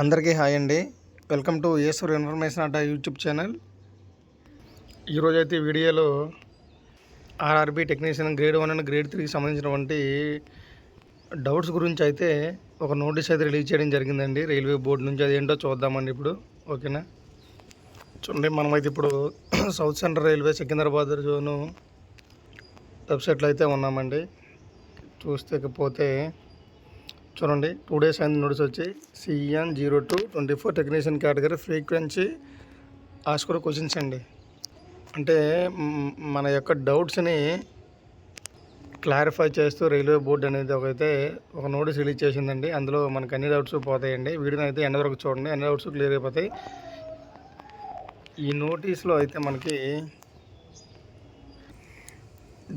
అందరికీ హాయ్ అండి. Welcome to Eshwar information Adda YouTube channel. ఈరోజు అయితే వీడియోలో RRB technician grade one and grade త్రీకి సంబంధించినటువంటి డౌట్స్ గురించి అయితే ఒక నోటీస్ అయితే రిలీజ్ చేయడం జరిగిందండి. రైల్వే బోర్డు నుంచి అది ఏంటో చూద్దామండి ఇప్పుడు. ఓకేనా? చూడండి మనమైతే ఇప్పుడు South Central Railway Secunderabad zone వెబ్సైట్లో అయితే ఉన్నామండి. చూస్తే పోతే చూడండి. టూ డేస్ అయింది నోటీస్ వచ్చి. CEN zero two twenty four technician category frequency asked questions అండి. అంటే మన యొక్క డౌట్స్ని క్లారిఫై చేస్తూ రైల్వే బోర్డు అనేది ఒకైతే ఒక నోటీస్ రిలీజ్ చేసిందండి. అందులో మనకు అన్ని డౌట్స్ పోతాయండి. వీడియోని అయితే ఎండ వరకు చూడండి. అన్ని డౌట్స్ క్లియర్ అయిపోతాయి. ఈ నోటీస్లో అయితే మనకి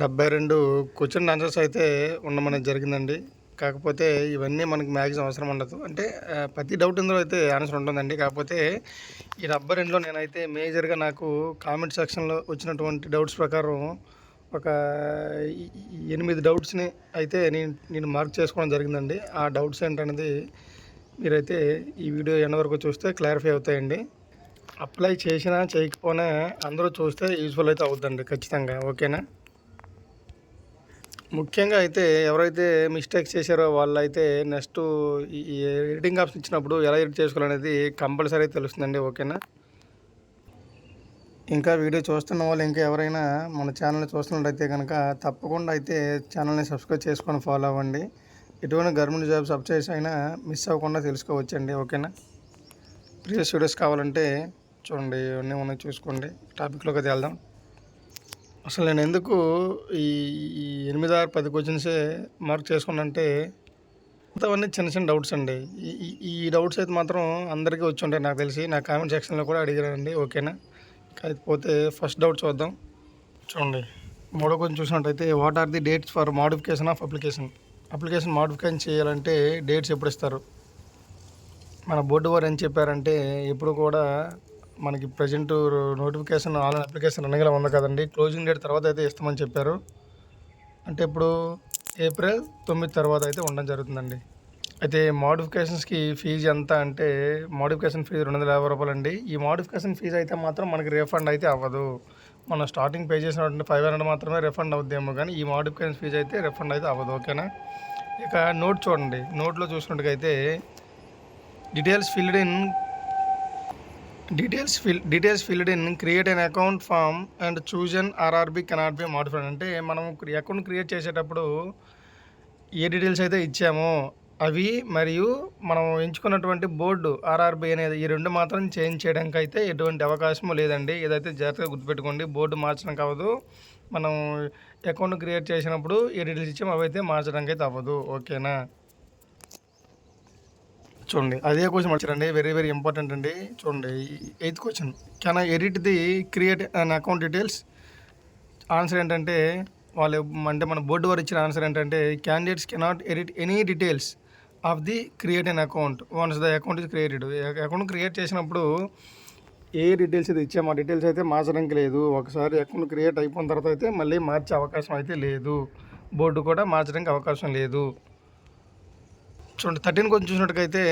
డెబ్బై రెండు క్వశ్చన్ ఆన్సర్స్ అయితే ఉండమనేది జరిగిందండి. కాకపోతే ఇవన్నీ మనకి మ్యాక్సిమం అవసరం ఉండదు. అంటే ప్రతి డౌట్ ఇందులో అయితే ఆన్సర్ ఉంటుందండి. కాకపోతే ఈ రబ్బర్ ఇంట్లో నేనైతే మేజర్గా నాకు కామెంట్ సెక్షన్లో వచ్చినటువంటి డౌట్స్ ప్రకారం ఒక ఎనిమిది డౌట్స్ని అయితే నేను నేను మార్క్ చేసుకోవడం జరిగిందండి. ఆ డౌట్స్ ఏంటనేది మీరైతే ఈ వీడియో ఎండ వరకు చూస్తే క్లారిఫై అవుతాయండి. అప్లై చేసినా చేయకపోయినా అందరూ చూస్తే యూజ్ఫుల్ అయితే అవుతుందండి ఖచ్చితంగా. ఓకేనా? ముఖ్యంగా అయితే ఎవరైతే మిస్టేక్ చేశారో వాళ్ళైతే నెక్స్ట్ ఈ ఎడిటింగ్ ఆప్షన్ ఇచ్చినప్పుడు ఎలా ఎడిట్ చేసుకోవాలనేది కంపల్సరీ తెలుస్తుందండి ఓకేనా? ఇంకా వీడియో చూస్తున్న వాళ్ళు ఇంకా ఎవరైనా మన ఛానల్ని చూస్తున్నట్టయితే కనుక తప్పకుండా అయితే ఛానల్ని సబ్స్క్రైబ్ చేసుకొని ఫాలో అవ్వండి. ఎటువంటి గవర్నమెంట్ జాబ్ అప్డేట్స్ అయినా మిస్ అవ్వకుండా తెలుసుకోవచ్చండి ఓకేనా? ప్రీవియస్ వీడియోస్ కావాలంటే చూడండి ఇవన్నీ ఉన్నాయి చూసుకోండి. టాపిక్లోకి వెళ్దాం. అసలు నేను ఎందుకు ఈ ఈ ఎనిమిది ఆరు పది క్వశ్చన్సే మార్క్ చేసుకున్నంటే మిగతావన్నీ చిన్న చిన్న డౌట్స్ అండి. ఈ- ఈ డౌట్స్ అయితే మాత్రం అందరికీ వచ్చి ఉంటాయి నాకు తెలిసి. నా కామెంట్ సెక్షన్లో కూడా అడిగారండి. ఓకేనా కాకపోతే ఫస్ట్ డౌట్ చూద్దాం. చూడండి. మూడో కొంచెం చూసినట్టయితే what are the dates for modification of application application modification చేయాలంటే డేట్స్ ఎప్పుడు ఇస్తారు? మన బోర్డు వారు ఏం చెప్పారంటే ఎప్పుడు కూడా మనకి ప్రజెంట్ నోటిఫికేషన్ ఆన్లైన్ అప్లికేషన్ రన్నింగ్లో ఉంది కదండి. క్లోజింగ్ డేట్ తర్వాత అయితే ఇస్తామని చెప్పారు. అంటే ఇప్పుడు ఏప్రిల్ తొమ్మిది తర్వాత అయితే ఉండడం జరుగుతుందండి. అయితే మోడిఫికేషన్స్కి ఫీజు ఎంత అంటే మోడిఫికేషన్ ఫీజు రెండు వందల యాభై రూపాయలు అండి. ఈ మోడిఫికేషన్ ఫీజు అయితే మాత్రం మనకి రీఫండ్ అయితే అవ్వదు. మనం స్టార్టింగ్ పే చేసినటువంటి ఫైవ్ హండ్రెడ్ మాత్రమే రిఫండ్ అవుద్దేమో కానీ ఈ మోడిఫికేషన్ ఫీజు అయితే రిఫండ్ అయితే అవ్వదు. ఓకేనా ఇక నోట్ చూడండి. నోట్లో చూసినట్టుగైతే details filled in details fill details filled in create an account form and choose an RRB cannot be modified అంటే మనం అకౌంట్ క్రియేట్ చేసేటప్పుడు ఏ డీటెయిల్స్ అయితే ఇచ్చామో అవి మరియు మనం ఎంచుకున్నటువంటి బోర్డు ఆర్ఆర్బి అనేది ఈ రెండు మాత్రం చేంజ్ చేయడానికి అయితే ఎటువంటి అవకాశం లేదండి. ఏదైతే జాగ్రత్తగా గుర్తుపెట్టుకోండి బోర్డు మార్చడం కావదు. మనం అకౌంట్ క్రియేట్ చేసినప్పుడు ఏ డీటెయిల్స్ ఇచ్చామో అవి అయితే మార్చడానికి అయితే అవ్వదు. ఓకేనా? చూడండి అదే క్వశ్చన్ వచ్చారండి వెరీ వెరీ ఇంపార్టెంట్ అండి. చూడండి eighth question can I edit the create an account details answer ఏంటంటే వాళ్ళు అంటే మన బోర్డు వారు ఇచ్చిన ఆన్సర్ ఏంటంటే candidates cannot edit any details of the create an account once the account is created account create చేసినప్పుడు ఏ డీటెయిల్స్ అయితే ఇచ్చాము ఆ డీటెయిల్స్ అయితే మార్చడానికి లేదు. ఒకసారి అకౌంట్ క్రియేట్ అయిపోయిన తర్వాత అయితే మళ్ళీ మార్చే అవకాశం అయితే లేదు. బోర్డు కూడా మార్చడానికి అవకాశం లేదు. చూడండి థర్టీన్ కొంచెం చూసినట్టుకైతే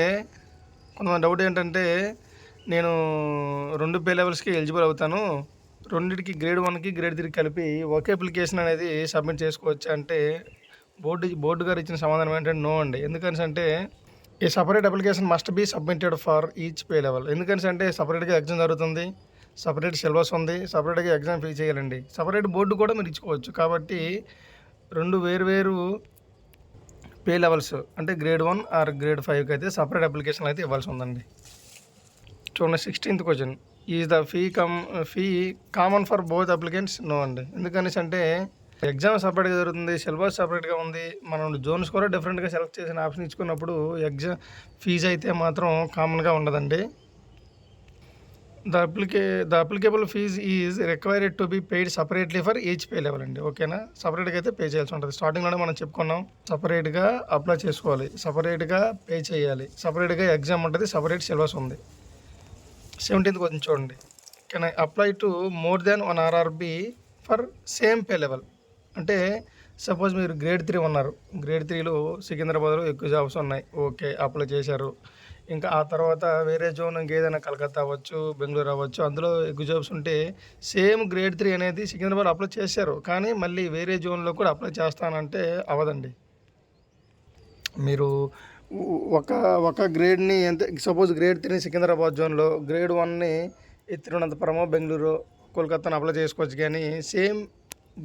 కొంతమంది డౌట్ ఏంటంటే నేను రెండు పే లెవెల్స్కి ఎలిజిబుల్ అవుతాను. రెండింటికి గ్రేడ్ వన్కి గ్రేడ్ త్రీకి కలిపి ఒకే అప్లికేషన్ అనేది సబ్మిట్ చేసుకోవచ్చు అంటే బోర్డు బోర్డు గారు ఇచ్చిన సమాధానం ఏంటంటే నో అండి. ఎందుకని అంటే ఈ separate application must be submitted for each pay level ఎందుకని అంటే సపరేట్గా ఎగ్జామ్ జరుగుతుంది సపరేట్ సిలబస్ ఉంది సపరేట్గా ఎగ్జామ్ ఫీ చేయాలండి. సపరేట్ బోర్డు కూడా మీరు ఇచ్చుకోవచ్చు. కాబట్టి రెండు వేరు వేరు పే లెవెల్స్ అంటే గ్రేడ్ వన్ ఆర్ గ్రేడ్ ఫైవ్కి అయితే సపరేట్ అప్లికేషన్ అయితే ఇవ్వాల్సి ఉందండి. చూడండి sixteenth question is the fee come fee common for both applicants no అండి. ఎందుకనేసి అంటే ఎగ్జామ్ సపరేట్గా జరుగుతుంది సిలబస్ సపరేట్గా ఉంది. మనం జోన్స్ కూడా డిఫరెంట్గా సెలెక్ట్ చేసిన ఆప్షన్ ఇచ్చుకున్నప్పుడు ఎగ్జామ్ ఫీజు అయితే మాత్రం కామన్గా ఉండదండి. The applica the applicable fees is required to be paid separately for each pay level అండి ఓకేనా? సపరేట్గా అయితే పే చేయాల్సి ఉంటుంది. స్టార్టింగ్లోనే మనం చెప్పుకున్నాం సపరేట్గా అప్లై చేసుకోవాలి సపరేట్గా పే చేయాలి సపరేట్గా ఎగ్జామ్ ఉంటుంది సపరేట్ సిలబస్ ఉంది. సెవెంటీన్త్ కొంచెం చూడండి. Can I apply to more than one RRB for same pay level? అంటే సపోజ్ మీరు గ్రేడ్ త్రీ ఉన్నారు గ్రేడ్ త్రీలో సికింద్రాబాద్లో ఎక్కువ జాబ్స్ ఉన్నాయి ఓకే అప్లై చేశారు. ఇంకా ఆ తర్వాత వేరే జోన్ ఇంకేదైనా కలకత్తా అవ్వచ్చు బెంగళూరు అవ్వచ్చు అందులో ఎక్కువ జాబ్స్ ఉంటే సేమ్ గ్రేడ్ త్రీ అనేది సికింద్రాబాద్ అప్లై చేశారు. కానీ మళ్ళీ వేరే జోన్లో కూడా అప్లై చేస్తానంటే అవ్వదండి మీరు ఒక ఒక గ్రేడ్ని ఎంత సపోజ్ గ్రేడ్ త్రీ సికింద్రాబాద్ జోన్లో గ్రేడ్ వన్ని తిరువనంతపురము బెంగళూరు కోల్కతాను అప్లై చేసుకోవచ్చు. కానీ same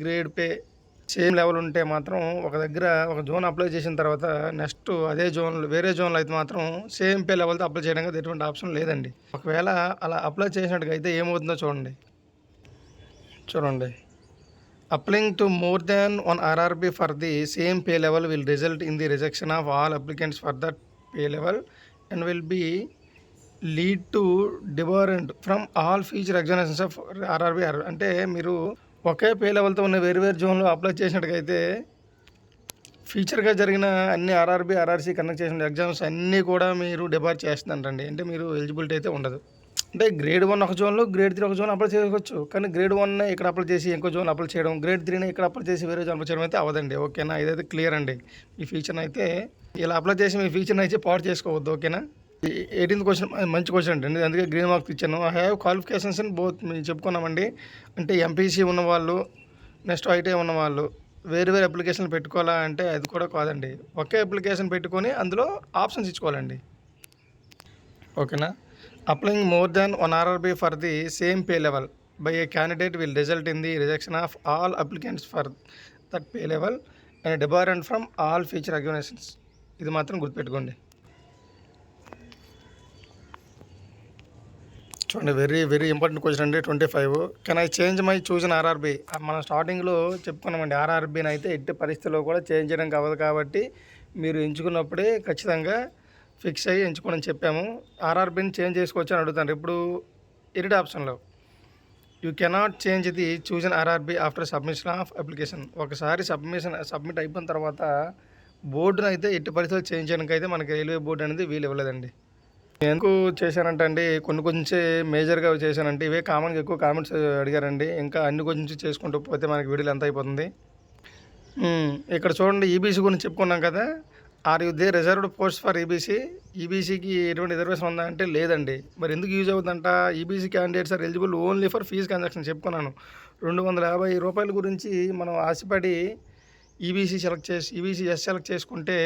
grade pay same level ఉంటే మాత్రం ఒక దగ్గర ఒక జోన్ అప్లై చేసిన తర్వాత నెక్స్ట్ అదే జోన్లో వేరే జోన్లో అయితే మాత్రం సేమ్ పే లెవెల్తో అప్లై చేయడానికి ఎటువంటి ఆప్షన్ లేదండి. ఒకవేళ అలా అప్లై చేసినట్టుగా అయితే ఏమవుతుందో చూడండి. చూడండి. Applying to more than one RRB for the same pay level will result in the rejection of all applicants for that pay level and will be lead to debarment from all future examinations of RRB or అంటే మీరు ఒకే pay లెవెల్తో ఉన్న వేరు వేరు జోన్లో apply చేసినట్టుగైతే ఫ్యూచర్గా జరిగిన అన్ని RRB RRC conduct చేసిన ఎగ్జామ్స్ అన్నీ కూడా మీరు డిపార్ట్ చేస్తుందంటండి అంటే మీరు ఎలిజిబిలిటీ అయితే ఉండదు. అంటే గ్రేడ్ వన్ ఒక జోన్లో గ్రేడ్ త్రీ ఒక జోన్ అప్లై చేసుకోవచ్చు కానీ గ్రేడ్ వన్ ఇక్కడ అప్లై చేసి ఇంకో జోన్ అప్లై చేయడం గ్రేడ్ త్రీని ఇక్కడ అప్లై చేసి వేరే జోన్ అప్లై చేయడం అయితే అవదండి ఓకేనా? ఇదైతే క్లియర్ అండి. మీ ఫ్యూచర్ని అయితే ఇలా అప్లై చేసి మీ ఫ్యూచర్ని అయితే పాడు చేసుకోవద్దు. ఓకేనా? ఎయిటీన్త్ క్వశ్చన్ మంచి క్వశ్చన్ అండి. అందుకే గ్రీన్ మార్క్స్ ఇచ్చాను. ఐ హ్యావ్ క్వాలిఫికేషన్స్ అని బోత్ మేము చెప్పుకున్నామండి. అంటే ఎంపీసీ ఉన్నవాళ్ళు నెక్స్ట్ ఐటీ ఉన్నవాళ్ళు వేరు వేరు అప్లికేషన్లు పెట్టుకోవాలా అంటే అది కూడా కాదండి. ఒకే అప్లికేషన్ పెట్టుకొని అందులో ఆప్షన్స్ ఇచ్చుకోవాలండి. ఓకేనా? Applying more than one RRB for the same pay level by a candidate will result in the rejection of all applicants for that pay level and debarment from all future examinations ఇది మాత్రం గుర్తుపెట్టుకోండి. చూడండి very very important question అండి twenty five can I change my chosen RRB మనం స్టార్టింగ్లో చెప్పుకున్నామండి ఆర్ఆర్బిని అయితే ఎట్టి పరిస్థితుల్లో కూడా చేంజ్ చేయడం అవ్వదు కాబట్టి మీరు ఎంచుకున్నప్పుడే ఖచ్చితంగా ఫిక్స్ అయ్యి ఎంచుకోమని చెప్పాము. ఆర్ఆర్బిని చేంజ్ చేసుకోవచ్చు అని అడుగుతాను. ఇప్పుడు ఎడిట్ ఆప్షన్లో you cannot change the chosen RRB after submission of application ఒకసారి సబ్మిషన్ సబ్మిట్ అయిపోయిన తర్వాత బోర్డును అయితే ఎట్టి పరిస్థితులు చేంజ్ చేయడానికి అయితే మనకి రైల్వే బోర్డు అనేది వీలు ఇవ్వలేదండి. ఎందుకు చేశానంటే అండి కొన్ని కొంచెం మేజర్గా చేశానంటే ఇవే కామన్గా ఎక్కువ కామెంట్స్ అడిగారండి. ఇంకా అన్ని కొంచెం చేసుకుంటూ పోతే మనకి వీడియోలు ఎంత అయిపోతుంది? ఇక్కడ చూడండి ఈబీసీ గురించి చెప్పుకున్నాం కదా. Are you they reserved post for EBC ఈబీసీకి ఎటువంటి రిజర్వేషన్ ఉందా అంటే లేదండి. మరి ఎందుకు యూజ్ అవుతుందంట? EBC candidates are eligible only for fee concession చెప్పుకున్నాను. రెండు వందల యాభై రూపాయల గురించి మనం ఆశపడి ఈబీసీ సెలెక్ట్ చేసి ఈబీసీ ఎస్ సెలెక్ట్ చేసుకుంటే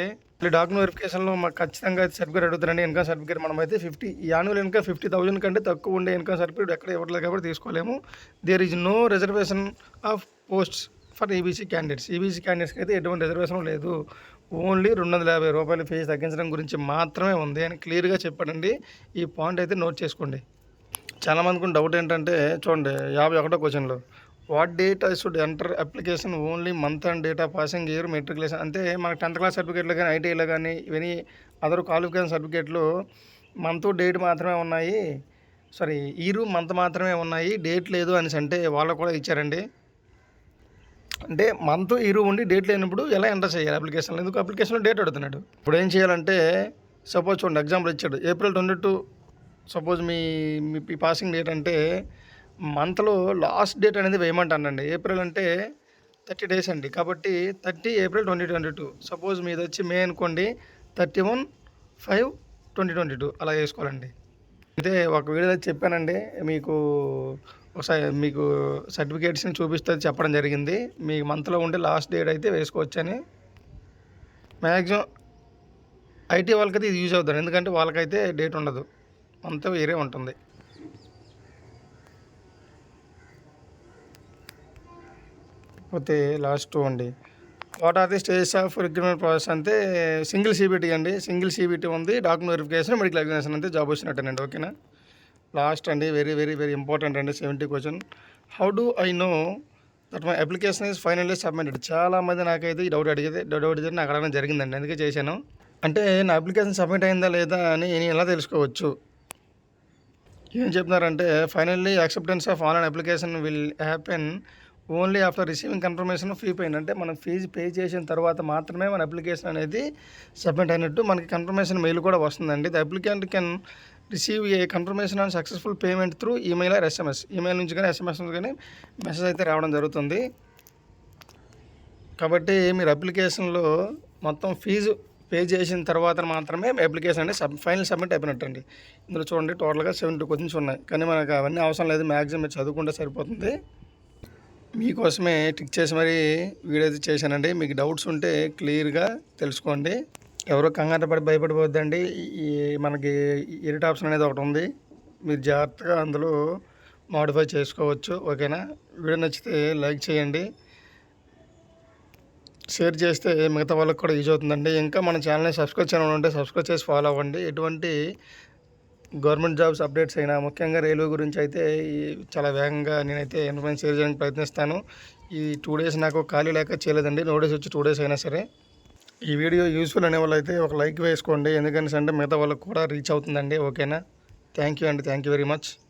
డాక్యుమెంట్ వెరిఫికేషన్లో మాకు ఖచ్చితంగా సర్టిఫికేట్ అడుగుతారండి. ఇన్కమ్ సర్టిఫికేట్ మనం అయితే fifty annual income fifty thousand కంటే తక్కువ ఉండే ఇన్కమ్ సర్టిఫికేట్ ఎక్కడ ఇవ్వట్లేదు కాబట్టి తీసుకోలేము. There is no reservation of posts for EBC candidates EBC క్యాండిడేట్స్కి అయితే ఎటువంటి రిజర్వేషన్ లేదు. ఓన్లీ రెండు వందల యాభై రూపాయల ఫీజు తగ్గించడం గురించి మాత్రమే ఉంది అని క్లియర్గా చెప్పాడండి. ఈ పాయింట్ అయితే నోట్ చేసుకోండి. చాలామందికి డౌట్ ఏంటంటే చూడండి యాభై ఒకటో క్వశ్చన్లో what date I should enter application only month and date of passing year matriculation అంటే మనకు టెన్త్ క్లాస్ సర్టిఫికేట్లు కానీ ఐటీఐలో కానీ ఇవన్నీ అదర్ క్వాలిఫికేషన్ సర్టిఫికేట్లు మంత్ డేట్ మాత్రమే ఉన్నాయి. సారీ ఇయర్ మంత్ మాత్రమే ఉన్నాయి. డేట్ లేదు అనేసి అంటే వాళ్ళకు కూడా ఇచ్చారండి. అంటే మంత్ ఇరు ఉండి డేట్ లేనప్పుడు ఎలా ఎంటర్ చేయాలి అప్లికేషన్లో ఎందుకు? అప్లికేషన్లో డేట్ అడుగుతున్నాడు. ఇప్పుడు ఏం చేయాలంటే సపోజ్ చూడండి ఎగ్జాంపుల్ ఇచ్చాడు. ఏప్రిల్ ట్వంటీ టూ సపోజ్ మీ మీ పాసింగ్ డేట్ అంటే మంత్లో లాస్ట్ డేట్ అనేది వేయమంటానండి. ఏప్రిల్ అంటే థర్టీ డేస్ అండి. కాబట్టి thirty April twenty twenty two. Suppose మీది వచ్చి మే అనుకోండి thirty one five twenty twenty two అలా వేసుకోవాలండి. అయితే ఒక వీడియో చెప్పానండి. మీకు ఒకసారి మీకు సర్టిఫికేట్స్ని చూపిస్తే చెప్పడం జరిగింది. మీ మంత్లో ఉండే లాస్ట్ డేట్ అయితే వేసుకోవచ్చని. మ్యాక్సిమం ఐటీ వాళ్ళకైతే ఇది యూజ్ అవుతుంది. ఎందుకంటే వాళ్ళకైతే డేట్ ఉండదు. మంత్ వేరే ఉంటుంది. పోతే లాస్ట్ టూ అండి. What are the stages of recruitment process అంటే సింగిల్ సీబీటీ అండి. సింగిల్ సీబీటీ ఉంది. డాక్యుమెంట్ వెరిఫికేషన్ మెడికల్ ఎగ్జామినేషన్ అంతే జాబ్ వచ్చినట్టేనండి. ఓకేనా? లాస్ట్ అండి. వెరీ వెరీ వెరీ ఇంపార్టెంట్ అండి. Seventy question. How do I know that my application is finally submitted? చాలామంది నాకైతే ఈ డౌట్ అడిగితే డౌట్ అడిగితే నాకు అడగడం జరిగిందండి. అందుకే చేశాను. అంటే నా అప్లికేషన్ సబ్మిట్ అయిందా లేదా అని నేను ఎలా తెలుసుకోవచ్చు? ఏం చెప్తున్నారంటే finally acceptance of online application will happen only after receiving confirmation fee paid. అంటే మనం ఫీజు పే చేసిన తర్వాత మాత్రమే మన అప్లికేషన్ అనేది సబ్మిట్ అయినట్టు మనకి కన్ఫర్మేషన్ మెయిల్ కూడా వస్తుందండి. The applicant can receive a confirmation on successful payment through email or SMS. Email నుంచి కానీ ఎస్ఎంఎస్ నుంచి కానీ మెసేజ్ అయితే రావడం జరుగుతుంది. కాబట్టి మీరు అప్లికేషన్లో మొత్తం ఫీజు పే చేసిన తర్వాత మాత్రమే అప్లికేషన్ అనేది సబ్ ఫైనల్ సబ్మిట్ అయిపోయినట్టండి. ఇందులో చూడండి టోటల్గా సెవెంటీ క్వశ్చన్స్ ఉన్నాయి. కానీ మనకు అవన్నీ అవసరం లేదు. మ్యాక్సిమం చదువుకుంటే సరిపోతుంది. మీకోసమే టిక్ చేసి మరి వీడియో అయితే చేశానండి. మీకు డౌట్స్ ఉంటే క్లియర్గా తెలుసుకోండి. ఎవరో కంగారు పడి భయపడిపోద్దండి. ఈ మనకి ఇరిట్ ఆప్షన్ అనేది ఒకటి ఉంది. మీరు జాగ్రత్తగా అందులో మాడిఫై చేసుకోవచ్చు. ఓకేనా? వీడియో నచ్చితే లైక్ చేయండి. షేర్ చేస్తే మిగతా వాళ్ళకి కూడా యూజ్ అవుతుందండి. ఇంకా మన ఛానల్ని సబ్స్క్రైబ్ చేయడం ఉంటే సబ్స్క్రైబ్ చేసి ఫాలో అవ్వండి. ఎటువంటి గవర్నమెంట్ జాబ్స్ అప్డేట్స్ అయినా ముఖ్యంగా రైల్వే గురించి అయితే ఈ చాలా వేగంగా నేనైతే ఇన్ఫర్మేషన్ షేర్ చేయడానికి ప్రయత్నిస్తాను. ఈ టూ డేస్ నాకు ఖాళీ లేక చేయలేదండి. నోటీస్ వచ్చి టూ డేస్ అయినా సరే. ఈ వీడియో యూస్ఫుల్ అనే వాళ్ళైతే ఒక లైక్ వేసుకోండి. ఎందుకంటే అంటే మిగతా వాళ్ళకి కూడా రీచ్ అవుతుందండి. ఓకేనా థ్యాంక్ యూ అండి థ్యాంక్ యూ వెరీ మచ్